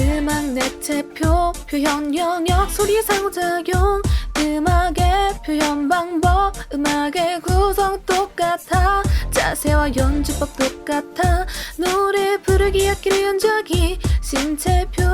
음악 내체표 표현 영역 소리의 상호작용. 음악의 표현 방법 음악의 구성 똑같아. 자세와 연주법 똑같아. 노래 부르기 악기를 연주하기 신체 표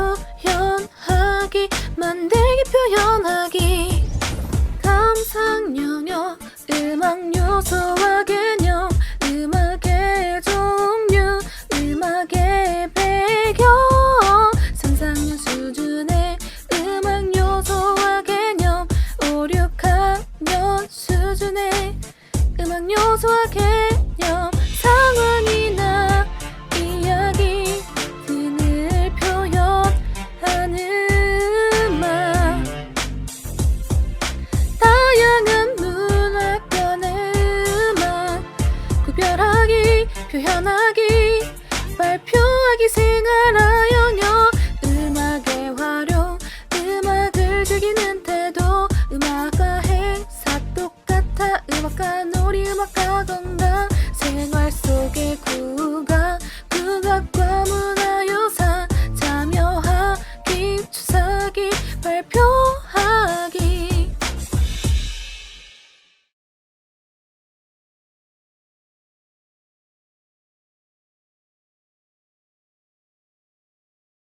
요소와 개념 상황이나 이야기 등을 표현하는 음악 다양한 문화권의 음악 구별하기 표현하기 발표하기 생활화 영역 음악의 활용 음악을 즐기는 태도 음악과 행사 똑같아